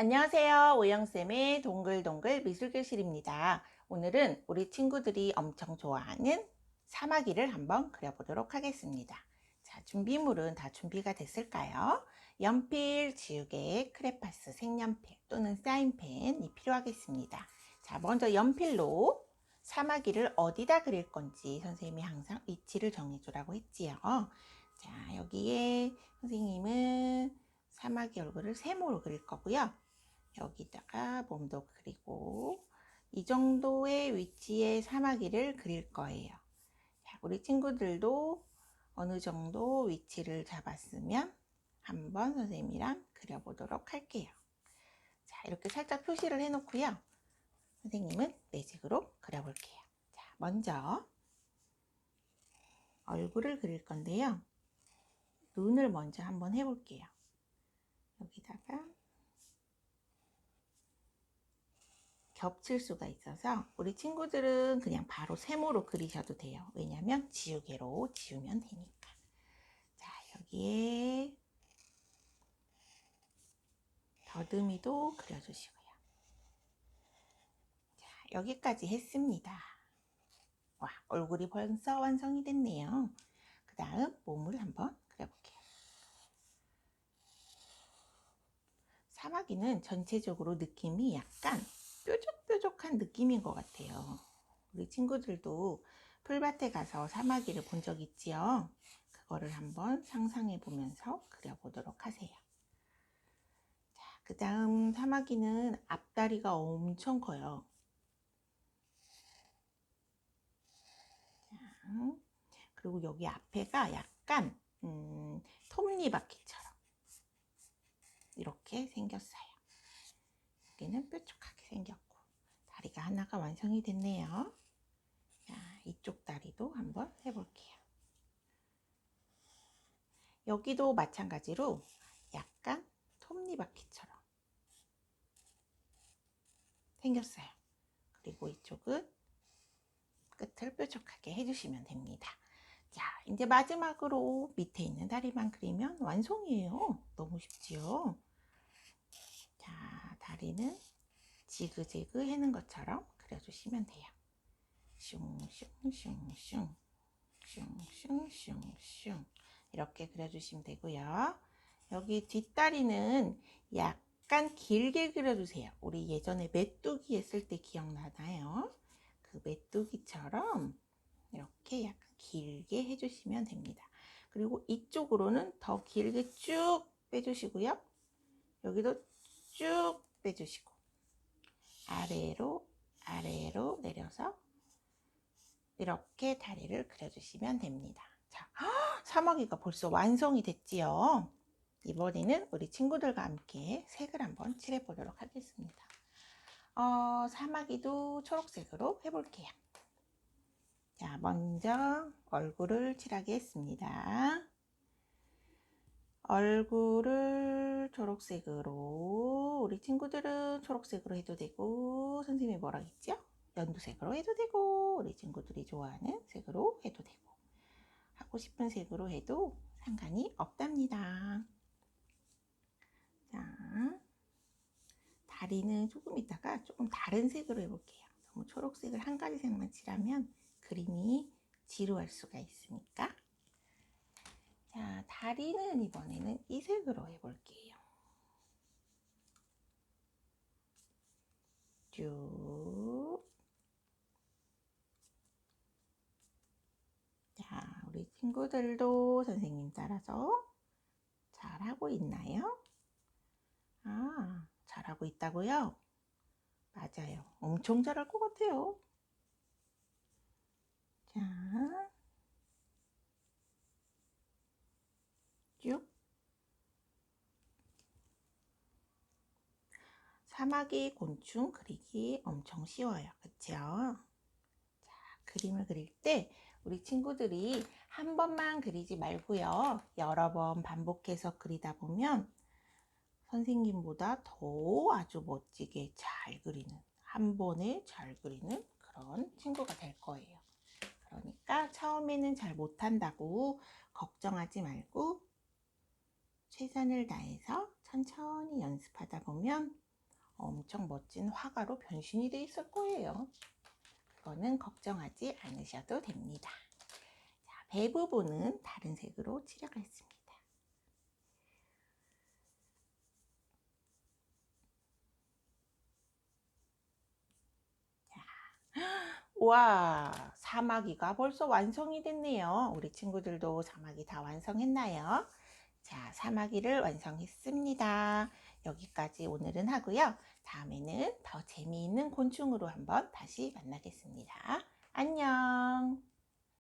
안녕하세요. 오영쌤의 동글동글 미술교실입니다. 오늘은 우리 친구들이 엄청 좋아하는 사마귀를 한번 그려보도록 하겠습니다. 자, 준비물은 다 준비가 됐을까요? 연필, 지우개, 크레파스, 색연필 또는 사인펜이 필요하겠습니다. 자, 먼저 연필로 사마귀를 어디다 그릴 건지 선생님이 항상 위치를 정해주라고 했지요. 자, 여기에 선생님은 사마귀 얼굴을 세모로 그릴 거고요. 여기다가 몸도 그리고 이 정도의 위치에 사마귀를 그릴 거예요. 자, 우리 친구들도 어느 정도 위치를 잡았으면 한번 선생님이랑 그려보도록 할게요. 자, 이렇게 살짝 표시를 해놓고요. 선생님은 매직으로 그려볼게요. 자, 먼저 얼굴을 그릴 건데요. 눈을 먼저 한번 해볼게요. 여기다가 겹칠 수가 있어서 우리 친구들은 그냥 바로 세모로 그리셔도 돼요. 왜냐면 지우개로 지우면 되니까. 자, 여기에 더듬이도 그려주시고요. 자, 여기까지 했습니다. 와, 얼굴이 벌써 완성이 됐네요. 그 다음 몸을 한번 그려볼게요. 사마귀는 전체적으로 느낌이 약간 뾰족뾰족한 느낌인 것 같아요. 우리 친구들도 풀밭에 가서 사마귀를 본 적 있지요? 그거를 한번 상상해 보면서 그려보도록 하세요. 자, 그 다음 사마귀는 앞다리가 엄청 커요. 자, 그리고 여기 앞에가 약간 음, 톱니바퀴처럼 이렇게 생겼어요. 여기는 뾰족하게 생겼고 다리가 하나가 완성이 됐네요. 자, 이쪽 다리도 한번 해볼게요. 여기도 마찬가지로 약간 톱니바퀴처럼 생겼어요. 그리고 이쪽은 끝을 뾰족하게 해주시면 됩니다. 자, 이제 마지막으로 밑에 있는 다리만 그리면 완성이에요. 너무 쉽지요? 자, 다리는 지그재그 해는 것처럼 그려주시면 돼요. 슝슝슝슝 슝슝슝슝 이렇게 그려주시면 되고요. 여기 뒷다리는 약간 길게 그려주세요. 우리 예전에 메뚜기 했을 때 기억나나요? 그 메뚜기처럼 이렇게 약간 길게 해주시면 됩니다. 그리고 이쪽으로는 더 길게 쭉 빼주시고요. 여기도 쭉 빼주시고 아래로 아래로 내려서 이렇게 다리를 그려주시면 됩니다. 자, 사마귀가 벌써 완성이 됐지요. 이번에는 우리 친구들과 함께 색을 한번 칠해 보도록 하겠습니다. 어, 사마귀도 초록색으로 해볼게요. 자, 먼저 얼굴을 칠하게 했습니다. 얼굴을 초록색으로 우리 친구들은 초록색으로 해도 되고 선생님이 뭐라 했죠? 연두색으로 해도 되고 우리 친구들이 좋아하는 색으로 해도 되고 하고 싶은 색으로 해도 상관이 없답니다. 자, 다리는 조금 있다가 조금 다른 색으로 해볼게요. 너무 초록색을 한 가지 색만 칠하면 그림이 지루할 수가 있으니까 자, 다리는 이번에는 이 색으로 해볼게요. 쭉. 자, 우리 친구들도 선생님 따라서 잘하고 있나요? 아, 잘하고 있다고요? 맞아요. 엄청 잘할 것 같아요. 자, 쭉. 사마귀 곤충 그리기 엄청 쉬워요. 그쵸? 자, 그림을 그릴 때 우리 친구들이 한 번만 그리지 말고요. 여러 번 반복해서 그리다 보면 선생님보다 더 아주 멋지게 잘 그리는, 한 번에 잘 그리는 그런 친구가 될 거예요. 그러니까 처음에는 잘 못한다고 걱정하지 말고 최선을 다해서 천천히 연습하다 보면 엄청 멋진 화가로 변신이 돼 있을 거예요. 그거는 걱정하지 않으셔도 됩니다. 자, 배 부분은 다른 색으로 칠하겠습니다. 와, 사마귀가 벌써 완성이 됐네요. 우리 친구들도 사마귀 다 완성했나요? 자, 사마귀를 완성했습니다. 여기까지 오늘은 하고요. 다음에는 더 재미있는 곤충으로 한번 다시 만나겠습니다. 안녕.